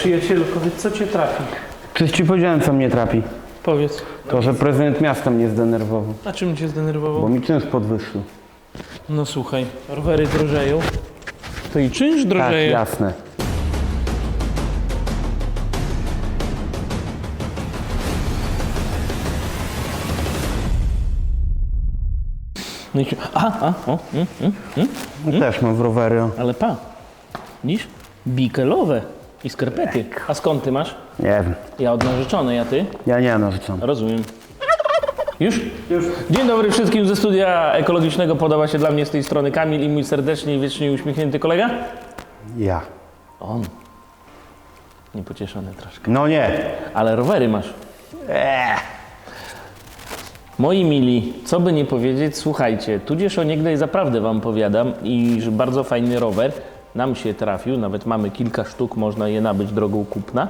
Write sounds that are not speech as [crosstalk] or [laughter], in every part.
przyjacielu, powiedz, co cię trafi? Przecież ci powiedziałem, co mnie trapi. Powiedz, To, że prezydent miasta mnie zdenerwował. a czym cię Bo zdenerwował? mi czynsz podwyższył. No słuchaj, rowery drożeją. To i czynsz Tak, drożeje. jasne. No i się, a, a, o, mm, mm. No Też mam rowery. ale pa, widzisz? Bikelowe i skarpety. A skąd ty masz? Nie wiem. Ja od narzeczonej, a ty? Ja nie narzeczam. Rozumiem. Już? Już. Dzień dobry wszystkim ze studia ekologicznego. Podoba się dla mnie z tej strony Kamil i mój serdecznie i wiecznie uśmiechnięty kolega? Ja. On. Niepocieszony troszkę. No nie. Ale rowery masz. Moi mili, co by nie powiedzieć, słuchajcie, tudzież o niegdyś zaprawdę wam powiadam i że bardzo fajny rower nam się trafił, nawet mamy kilka sztuk, można je nabyć drogą kupna,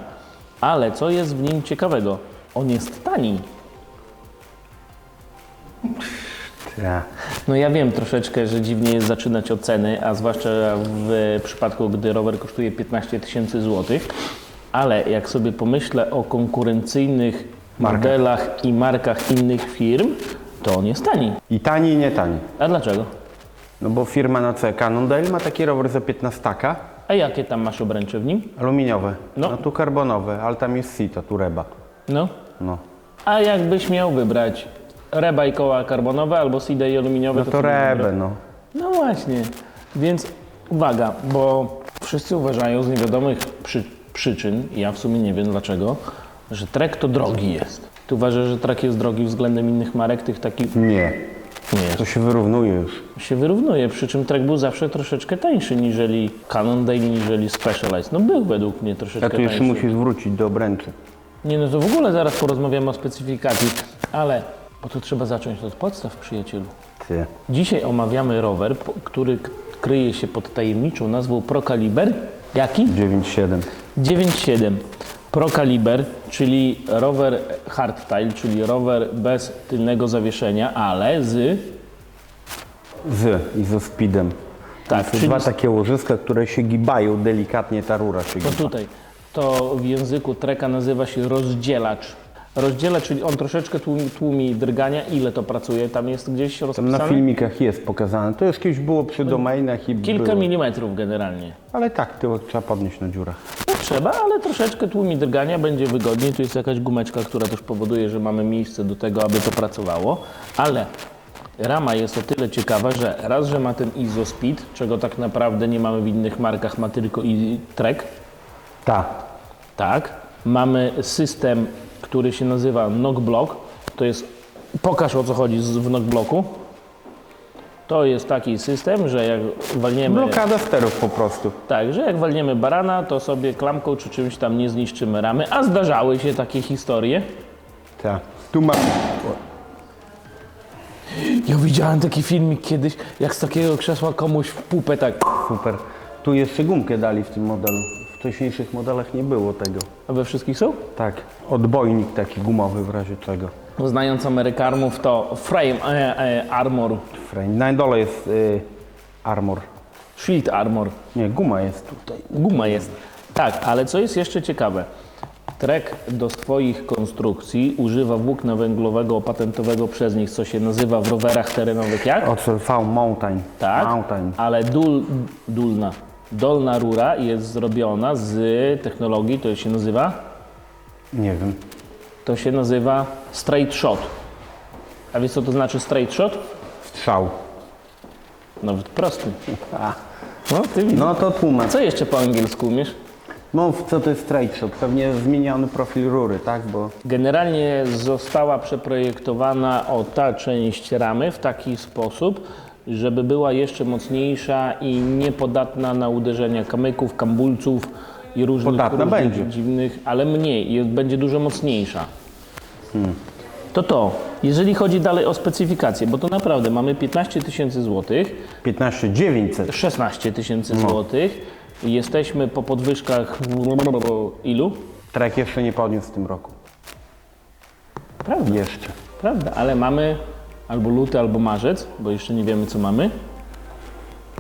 ale co jest w nim ciekawego? On jest tani. Ja. No ja wiem troszeczkę, że dziwnie jest zaczynać od ceny, a zwłaszcza w przypadku, gdy rower kosztuje 15 tysięcy złotych, ale jak sobie pomyślę o konkurencyjnych Markach. modelach i markach innych firm, to on jest tani. I tani, i nie tani. A dlaczego? No bo firma na C Cannondale ma taki rower za 15 taka, A jakie tam masz obręcze w nim? aluminiowe. No. No. tu karbonowe, ale tam jest sito, tu reba. No. No. A jakbyś miał wybrać reba i koła karbonowe albo SIDA i aluminiowe, No to co byś wybrał? rebę, no. No właśnie, więc uwaga, bo wszyscy uważają z niewiadomych przy, przyczyn, i ja w sumie nie wiem dlaczego, że Trek to drogi jest. Ty uważasz, że Trek jest drogi względem innych marek, tych takich Nie. Nie. To się wyrównuje już. się wyrównuje, przy czym Trek był zawsze troszeczkę tańszy niżeli Cannondale, niżeli Specialized. No był według mnie troszeczkę A tu jeszcze tańszy. musisz wrócić do obręczy. Nie no to w ogóle zaraz porozmawiamy o specyfikacji, ale bo to trzeba zacząć od podstaw, przyjacielu. Ty. Dzisiaj omawiamy rower, po- który k- kryje się pod tajemniczą nazwą Procaliber. Jaki? 9,7. 9.7. Procaliber, czyli rower hardtail, czyli rower bez tylnego zawieszenia, ale z... Z izospeedem. Tak, Są czyli dwa takie łożyska, które się gibają delikatnie, ta rura się To giba. tutaj. To w języku treka nazywa się rozdzielacz. Rozdzielacz, czyli on troszeczkę tłumi, tłumi drgania. Ile to pracuje? Tam jest gdzieś Tam rozpisane? na filmikach jest pokazane. To już kiedyś było przy domainach i Kilka było. milimetrów generalnie. Ale tak, tyłek trzeba podnieść na dziurach. No trzeba, ale troszeczkę tłumi drgania, będzie wygodniej. Tu jest jakaś gumeczka, która też powoduje, że mamy miejsce do tego, aby to pracowało. Ale rama jest o tyle ciekawa, że raz, że ma ten ISO-speed, czego tak naprawdę nie mamy w innych markach, ma tylko i Trek. Tak. Tak. Mamy system, który się nazywa Knockblock. To jest, pokaż o co chodzi w Knockblocku. To jest taki system, że jak walniemy... Blokada sterów po prostu. Tak, że jak walniemy barana, to sobie klamką czy czymś tam nie zniszczymy ramy, a zdarzały się takie historie. Tak. Tu ma... Ja widziałem taki filmik kiedyś, jak z takiego krzesła komuś w pupę tak, Super. Tu jeszcze gumkę dali w tym modelu. W wcześniejszych modelach nie było tego. a we wszystkich są? Tak. Odbojnik taki gumowy w razie czego. Znając Amerykanów to frame e, e, armor, Frame. Na dole jest y, armor. shield armor, Nie, guma jest tutaj. guma jest. Tak, ale co jest jeszcze ciekawe, Trek do swoich konstrukcji używa włókna węglowego opatentowego przez nich, co się nazywa w rowerach terenowych jak? Ocel V Mountain. Tak, Mountain. ale dul, dulna, dolna rura jest zrobiona z technologii, to się nazywa, Nie wiem. to się nazywa straight shot. A wiesz co to znaczy straight shot? Strzał. Nawet prosty. A. No, ty widzisz. No to tłumacz. Co jeszcze po angielsku umiesz? Mów, co to jest straight shot? Pewnie zmieniony profil rury, tak? Bo Generalnie została przeprojektowana o ta część ramy w taki sposób, żeby była jeszcze mocniejsza i niepodatna na uderzenia kamyków, kambulców i różnych, Podatna różnych będzie. dziwnych, ale mniej, jest, będzie dużo mocniejsza. To to, jeżeli chodzi dalej o specyfikację, bo to naprawdę mamy 15 tysięcy złotych, 15 900. 16 tysięcy złotych, jesteśmy po podwyżkach ilu? Trek jeszcze nie podniósł w tym roku. Prawda. Jeszcze. Prawda, ale mamy albo luty, albo marzec, bo jeszcze nie wiemy, co mamy.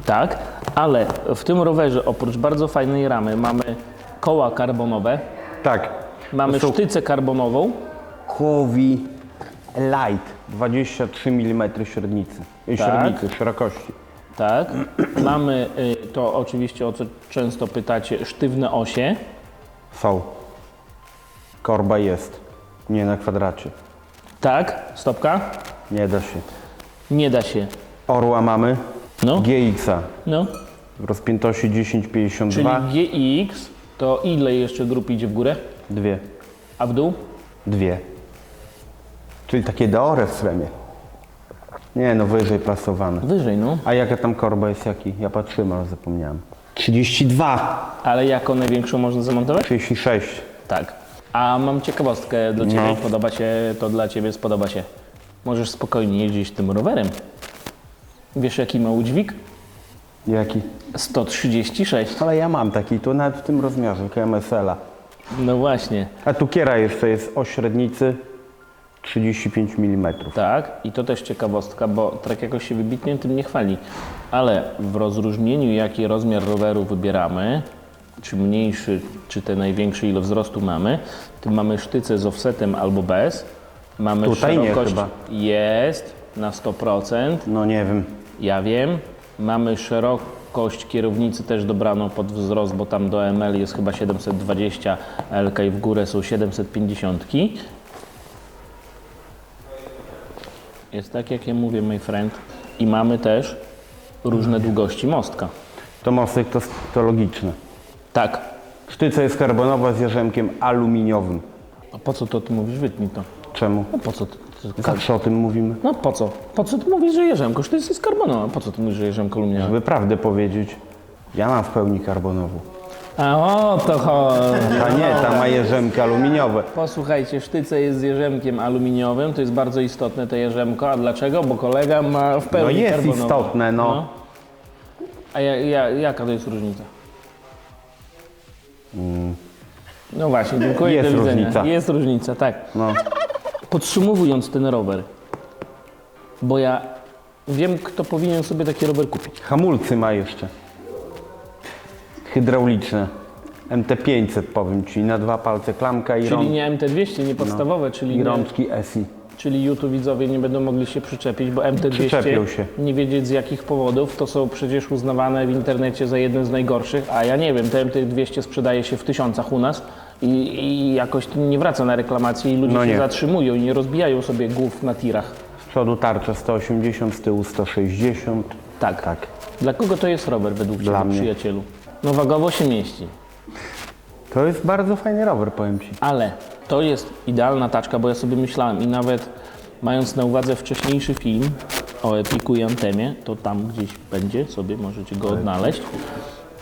Tak, ale w tym rowerze oprócz bardzo fajnej ramy mamy koła karbonowe, Tak. mamy To są sztycę karbonową, Kowi Light. 23 mm średnicy. Tak. Tak. Średnicy, szerokości. tak. [clears throat] Mamy y, to oczywiście, o co często pytacie, sztywne osie. Są. Korba jest. Nie na kwadracie. Tak, stopka. Nie da się. Nie da się. Orła mamy. No, GX-a. no. W rozpiętości Czyli 1052. GX to ile jeszcze grup idzie w górę, Dwie. a w dół? Dwie. Czyli takie deore w sremie. Nie no, wyżej plasowane. Wyżej, no. A jaka tam korba jest jaki? Ja patrzyłem, ale zapomniałem. 32. Ale jaką największą można zamontować? 36. Tak. A mam ciekawostkę dla Ciebie. No. Podoba się to dla Ciebie, spodoba się. Możesz spokojnie jeździć tym rowerem. Wiesz jaki ma udźwig? Jaki? 136. Ale ja mam taki, tu nawet w tym rozmiarze, KMSL-a. No właśnie. A tu kiera jeszcze jest o średnicy 35 mm. Tak, i to też ciekawostka, bo trek jakoś się wybitnie tym nie chwali. Ale w rozróżnieniu, jaki rozmiar roweru wybieramy, czy mniejszy, czy ten największy, ile wzrostu mamy, tym mamy sztycę z offsetem albo bez. Mamy Tutaj nie szerokość chyba. jest na 100%, No nie wiem. ja wiem. Mamy szerokość kierownicy też dobraną pod wzrost, bo tam do ML jest chyba 720 LK i w górę są 750. Jest tak, jak ja mówię, my friend. I mamy też różne długości mostka. To mostek to, to logiczne. Tak. Sztyca jest karbonowa z jarzemkiem aluminiowym. A po co to ty mówisz? Wytnij to. Czemu? No po co? ty- ty- Zawsze o tym mówimy. No po co? Po co ty mówisz, że jerzemko? Sztyc jest karbonowa. Po co ty mówisz, że jerzemko aluminiałowe? Żeby prawdę powiedzieć, ja mam w pełni karbonową. A o to chodzi. A nie, ta ma jarzemki aluminiowe. Posłuchajcie, sztyce jest z jerzemkiem aluminiowym, to jest bardzo istotne to jerzemko. A dlaczego? Bo kolega ma w No pełni jest karbonową. istotne, no. A ja, ja, jaka to jest różnica? No właśnie, dziękuję, Jest do widzenia. różnica. Jest różnica, tak. no. Podsumowując ten rower, bo ja wiem, kto powinien sobie taki rower kupić. Hamulcy ma jeszcze. Hydrauliczne. MT500 powiem Ci, na dwa palce klamka i, Czyli rąk, nie MT200, nie podstawowe, czyli, i nie, rączki ESI. czyli YouTube widzowie nie będą mogli się przyczepić, bo MT200 Przyczepią się. nie wiedzieć z jakich powodów, to są przecież uznawane w internecie za jeden z najgorszych, a ja nie wiem, te MT200 sprzedaje się w tysiącach u nas i, i jakoś to nie wraca na reklamację i ludzie No się nie. zatrzymują i nie rozbijają sobie głów na tirach. Z przodu tarcza 180, z tyłu 160. Tak. Tak. Dla kogo to jest rower według Dla Ciebie, mnie. przyjacielu? No wagowo się mieści, To jest bardzo fajny rower, powiem Ci. ale to jest idealna taczka, bo ja sobie myślałem i nawet mając na uwadze wcześniejszy film o Epiku i Antemie, to tam gdzieś będzie, sobie możecie go odnaleźć.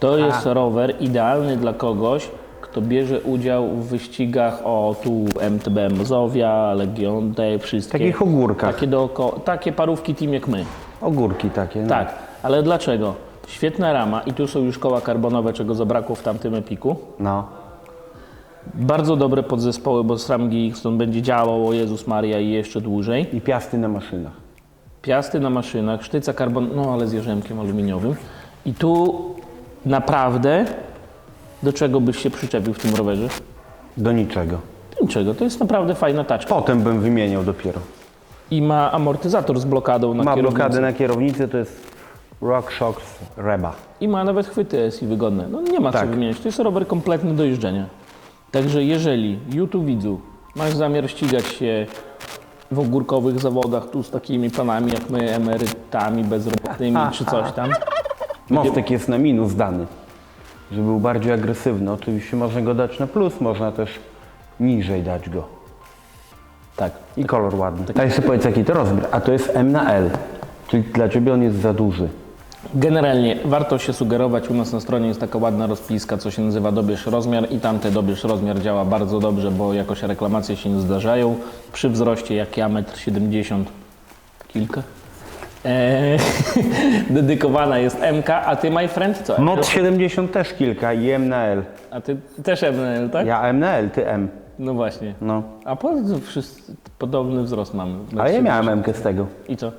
To jest rower idealny dla kogoś, kto bierze udział w wyścigach o tu MTB Mazowia, Legion, te wszystkie. Takich ogórkach. Takie, dooko- takie parówki team jak my. Ogórki takie. No. Tak, ale dlaczego? Świetna rama i tu są już koła karbonowe, czego zabrakło w tamtym Epiku. no. Bardzo dobre podzespoły, bo SRAM on będzie działał, o Jezus Maria, i jeszcze dłużej. I piasty na maszynach. Piasty na maszynach, sztyca karbon, no ale z jarzemkiem aluminiowym. I tu naprawdę do czego byś się przyczepił w tym rowerze? Do niczego. Do Niczego, to jest naprawdę fajna taczka. Potem bym wymieniał dopiero. I ma amortyzator z blokadą na Ma kierownicy. blokadę na kierownicy, to jest RockShox Reba. I ma nawet chwyty SI wygodne. No nie ma co Tak. wymieniać. To jest rower kompletny do jeżdżenia. Także jeżeli YouTube widzu masz zamiar ścigać się w ogórkowych zawodach tu z takimi panami jak my, emerytami bezrobotnymi [laughs] czy coś tam, Mostek jest na minus dany, żeby był bardziej agresywny. Oczywiście można go dać na plus, można też niżej dać go. tak. I kolor ładny. A jeszcze powiedz jaki to rozmiar. A to jest M na L. Czyli dla Ciebie on jest za duży. Generalnie warto się sugerować, u nas na stronie jest taka ładna rozpiska, co się nazywa dobierz rozmiar i tamte dobierz rozmiar działa bardzo dobrze, bo jakoś reklamacje się nie zdarzają. Przy wzroście jak ja 1,70 m kilka. Eee, [laughs] dedykowana jest MK, a ty my friend co? Not 70 też kilka i M na L. A ty też ML, tak? Ja M na L, Ty M. No właśnie. No. A po wszyscy podobny wzrost mamy? Ale ja miałem M z tego. I co?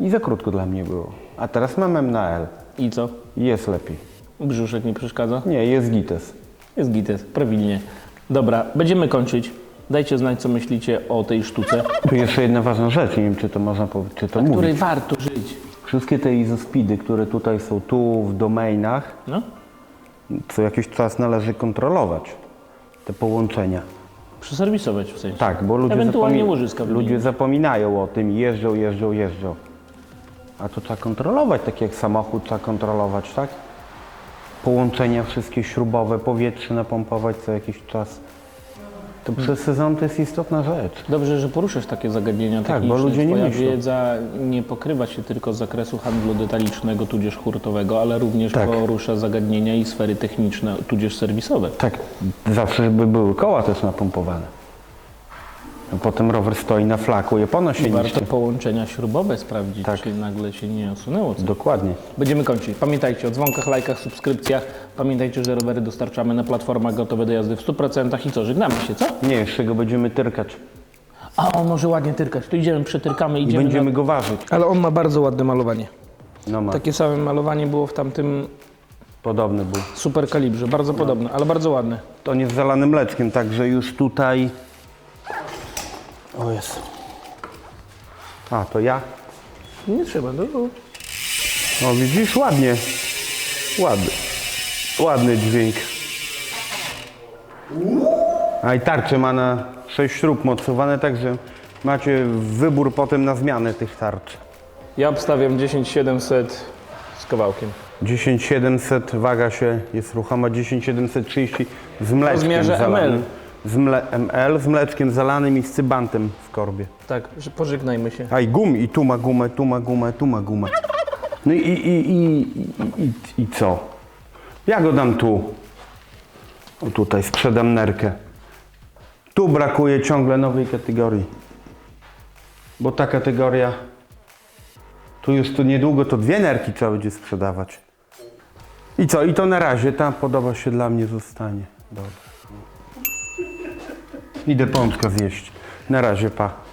I za krótko dla mnie było. A teraz mam M na L. I co? I Jest lepiej. Brzuszek nie przeszkadza? Nie, jest gites. Jest gites, prawidłnie. Dobra, będziemy kończyć. Dajcie znać, co myślicie o tej sztuce, Tu jeszcze jedna ważna rzecz, nie wiem czy to można powiedzieć, czy to której mówić. warto żyć. Wszystkie te izospidy, które tutaj są tu w domainach, No, co jakiś czas należy kontrolować. Te połączenia. przeserwisować w sensie. Tak, bo ludzie, Ewentualnie łożyska ludzie zapominają o tym, jeżdżą, jeżdżą, jeżdżą. A to trzeba kontrolować, tak jak samochód trzeba kontrolować, tak? Połączenia wszystkie śrubowe, powietrze napompować co jakiś czas. To przez sezon to jest istotna rzecz. Dobrze, że poruszasz takie zagadnienia Tak, techniczne. bo ludzie nie Twoja myślą. wiedza nie pokrywa się tylko z zakresu handlu detalicznego, tudzież hurtowego, ale również Tak. porusza zagadnienia i sfery techniczne, tudzież serwisowe. Tak, zawsze żeby były koła też napompowane. A potem rower stoi na flaku i opona się Warto niszczy. połączenia śrubowe sprawdzić, Tak. czy nagle się nie osunęło coś. Dokładnie. Będziemy kończyć. Pamiętajcie o dzwonkach, lajkach, subskrypcjach. Pamiętajcie, że rowery dostarczamy na platformach gotowe do jazdy w 100% i co, żegnamy się, co? Nie, jeszcze go będziemy tyrkać A on może ładnie tyrkać. To idziemy, przetyrkamy, i idziemy. będziemy na- go ważyć. Ale on ma bardzo ładne malowanie. No ma, Takie same malowanie było w tamtym podobny był. super kalibrze. Bardzo podobne, ale bardzo ładne. To nie z zalanym mleczkiem, także już tutaj... O jest. A, to ja? Nie trzeba, no. No widzisz, ładnie. Ładny. Ładny dźwięk. A i tarcze ma na 6 śrub mocowane, także macie wybór potem na zmianę tych tarcz. Ja obstawiam 10700 z kawałkiem. 10700 waga się jest ruchoma 10730 z mleczkiem rozmiarze zalanym. ML. Z mle, ML z mleczkiem zalanym i z cybantem w korbie. Tak, że pożegnajmy się. A i gum, i tu ma gumę, tu ma gumę, tu ma gumę. No i, i, i, i, i, i co? Ja go dam tu. O tutaj sprzedam nerkę. Tu brakuje ciągle nowej kategorii. Bo ta kategoria, tu już to niedługo to dwie nerki trzeba będzie sprzedawać. I co? I to na razie, ta podoba się dla mnie, zostanie. Dobra. Idę pączka zjeść. Na razie, pa.